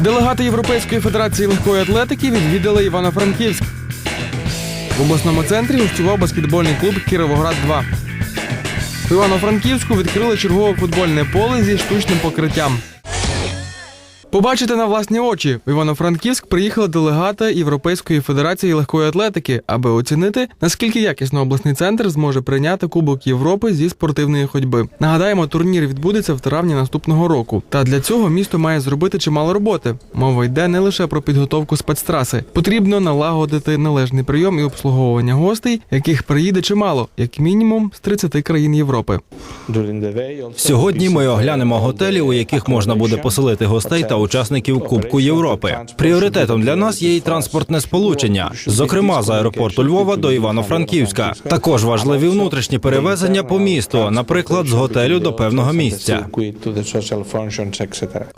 Делегати Європейської федерації легкої атлетики відвідали Івано-Франківськ. В обласному центрі гостював баскетбольний клуб Кіровоград 2 В Івано-Франківську відкрили чергове футбольне поле зі штучним покриттям. Побачити на власні очі в Івано-Франківськ приїхали делегати Європейської федерації легкої атлетики, аби оцінити, наскільки якісно обласний центр зможе прийняти Кубок Європи зі спортивної ходьби. Нагадаємо, турнір відбудеться в травні наступного року. Та для цього місто має зробити чимало роботи. Мова йде не лише про підготовку спецтраси. Потрібно налагодити належний прийом і обслуговування гостей, яких приїде чимало, як мінімум з 30 країн Європи. Сьогодні ми оглянемо готелі, у яких можна буде поселити гостей та учасників Кубку Європи. Пріоритетом для нас є і транспортне сполучення, зокрема з аеропорту Львова до Івано-Франківська. Також важливі внутрішні перевезення по місту, наприклад, з готелю до певного місця.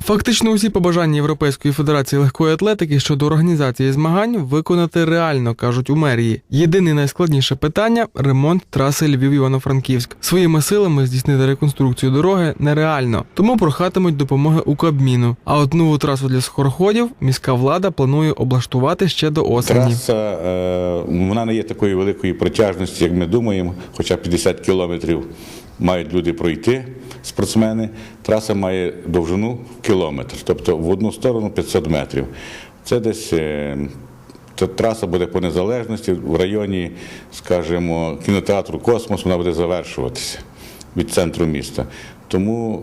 Фактично усі побажання Європейської федерації легкої атлетики щодо організації змагань виконати реально, кажуть у мерії. Єдине найскладніше питання ремонт траси Львів-Івано-Франківськ. Своїми силами здійснити реконструкцію дороги нереально, тому прохатимуть допомоги у Кабміну. А от нову трасу для скороходів міська влада планує облаштувати ще до осені. Траса е, вона не є такої великої протяжності, як ми думаємо, хоча 50 кілометрів мають люди пройти, спортсмени. Траса має довжину кілометр, тобто в одну сторону 500 метрів. Це десь е, та траса буде по незалежності в районі, скажімо, кінотеатру Космос, вона буде завершуватися від центру міста. Тому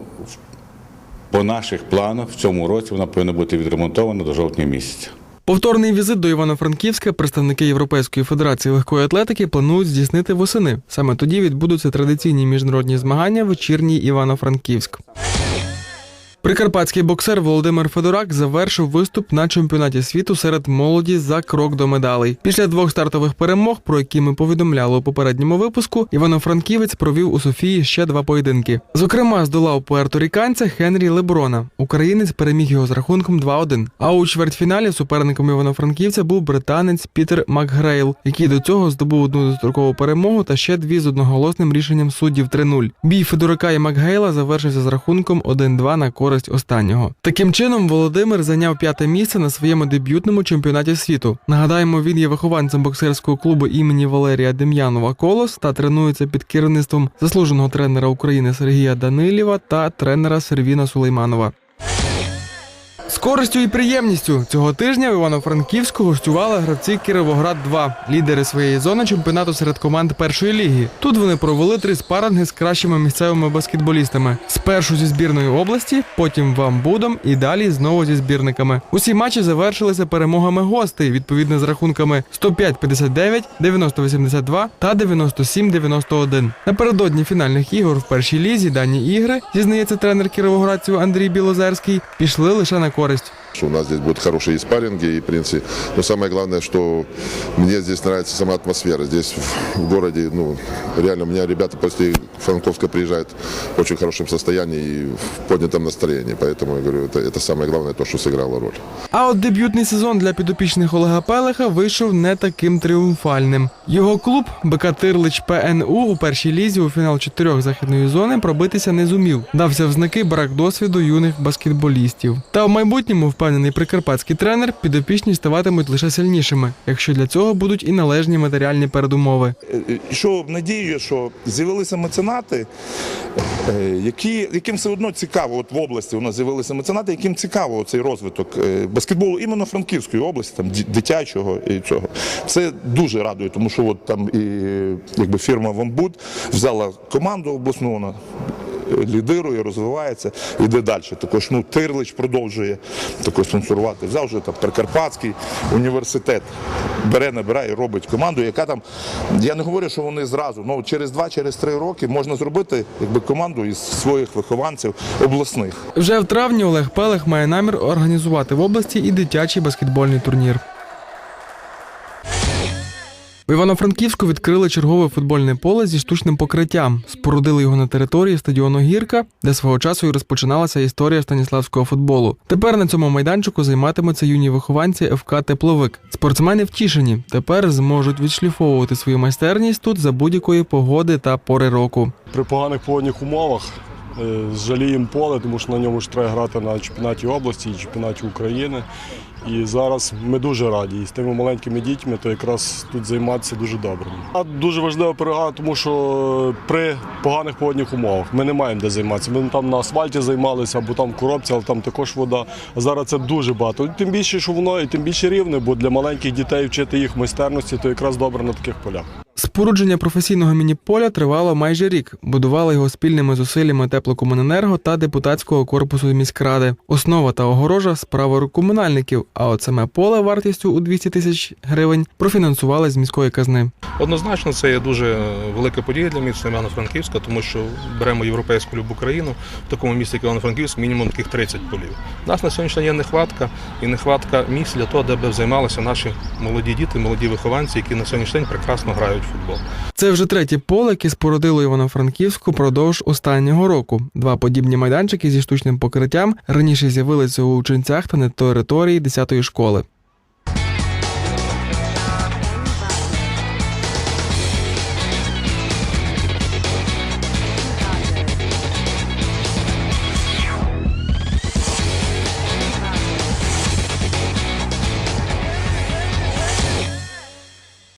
по наших планах в цьому році вона повинна бути відремонтована до жовтня місяця. Повторний візит до Івано-Франківська представники Європейської федерації легкої атлетики планують здійснити восени. Саме тоді відбудуться традиційні міжнародні змагання вечірній Івано-Франківськ. Прикарпатський боксер Володимир Федорак завершив виступ на чемпіонаті світу серед молоді за крок до медалей. Після двох стартових перемог, про які ми повідомляли у попередньому випуску, Івано-Франківець провів у Софії ще два поєдинки. Зокрема, здолав пуерторіканця Хенрі Леброна. Українець переміг його з рахунком 2-1. А у чвертьфіналі суперником Івано-Франківця був британець Пітер Макгрейл, який до цього здобув одну дострокову перемогу та ще дві з одноголосним рішенням суддів 3-0. Бій Федорака і Макгейла завершився з рахунком 1-2 на користь останнього. Таким чином, Володимир зайняв п'яте місце на своєму дебютному чемпіонаті світу. Нагадаємо, він є вихованцем боксерського клубу імені Валерія Дем'янова Колос та тренується під керівництвом заслуженого тренера України Сергія Данилєва та тренера Сервіна Сулейманова. З користю і приємністю цього тижня в Івано-Франківську гостювали гравці Кіровоград 2 лідери своєї зони чемпіонату серед команд першої ліги. Тут вони провели три спаринги з кращими місцевими баскетболістами. Спершу зі збірної області, потім Вамбудом і далі знову зі збірниками. Усі матчі завершилися перемогами гостей відповідно з рахунками 105-59, 90-82 та 97-91. Напередодні фінальних ігор в першій лізі дані ігри, зізнається тренер кіровоградців Андрій Білозерський, пішли лише на користь користь что у нас здесь будут хорошие спарринги и, в принципе, но самое главное, что мне здесь нравится сама атмосфера. Здесь в, в городе, ну, реально, у меня ребята после Франковска приезжают в очень хорошем состоянии и в поднятом настроении. Поэтому, я говорю, это, это самое главное, то, что сыграло роль. А от дебютний сезон для підопічних Олега Пелеха вийшов не таким тріумфальним. Його клуб БК Тирлич ПНУ у першій лізі у фінал чотирьох західної зони пробитися не зумів. Дався в знаки брак досвіду юних баскетболістів. Та в майбутньому впевнений прикарпатський тренер підопічні ставатимуть лише сильнішими, якщо для цього будуть і належні матеріальні передумови. що надію, що з'явилися меценати, е, які, яким все одно цікаво, от в області у нас з'явилися меценати, яким цікаво цей розвиток е, баскетболу іменно Франківської області, там дитячого і цього. Це дуже радує, тому що от там і якби фірма Вамбуд взяла команду обласну. Лідирує, розвивається, йде далі. Також ну, Тирлич продовжує також спонсорувати. Взяв вже там Прикарпатський університет, бере, набирає, робить команду, яка там, я не говорю, що вони зразу, ну через два, через три роки можна зробити якби, команду із своїх вихованців обласних. Вже в травні Олег Пелех має намір організувати в області і дитячий баскетбольний турнір. В Івано-Франківську відкрили чергове футбольне поле зі штучним покриттям. Спорудили його на території стадіону Гірка, де свого часу і розпочиналася історія станіславського футболу. Тепер на цьому майданчику займатимуться юні вихованці ФК Тепловик. Спортсмени втішені. Тепер зможуть відшліфовувати свою майстерність тут за будь-якої погоди та пори року. при поганих погодних умовах Е, Жаліємо поле, тому що на ньому ж треба грати на чемпіонаті області і чемпіонаті України. І зараз ми дуже раді. І з тими маленькими дітьми, то якраз тут займатися дуже добре. А дуже важлива перемога, тому що при поганих погодних умовах ми не маємо де займатися. Ми там на асфальті займалися, або там коробці, але там також вода. А зараз це дуже багато. Тим більше, що воно і тим більше рівне, бо для маленьких дітей вчити їх майстерності, то якраз добре на таких полях. Спорудження професійного міні-поля тривало майже рік. Будували його спільними зусиллями теплокомуненерго та депутатського корпусу міськради. Основа та огорожа справа рук комунальників. А от саме поле вартістю у 200 тисяч гривень профінансували з міської казни. Однозначно, це є дуже велика подія для міста Івано-Франківська, тому що беремо європейську любу країну в такому місті, як Івано-Франківськ, мінімум таких 30 полів. У нас на сьогоднішній день є нехватка і нехватка місць для того, де б займалися наші молоді діти, молоді вихованці, які на сьогоднішній день прекрасно грають футбол. Це вже третє поле, яке спородило Івано-Франківську продовж останнього року. Два подібні майданчики зі штучним покриттям раніше з'явилися у Ученцях та на території 10-ї школи.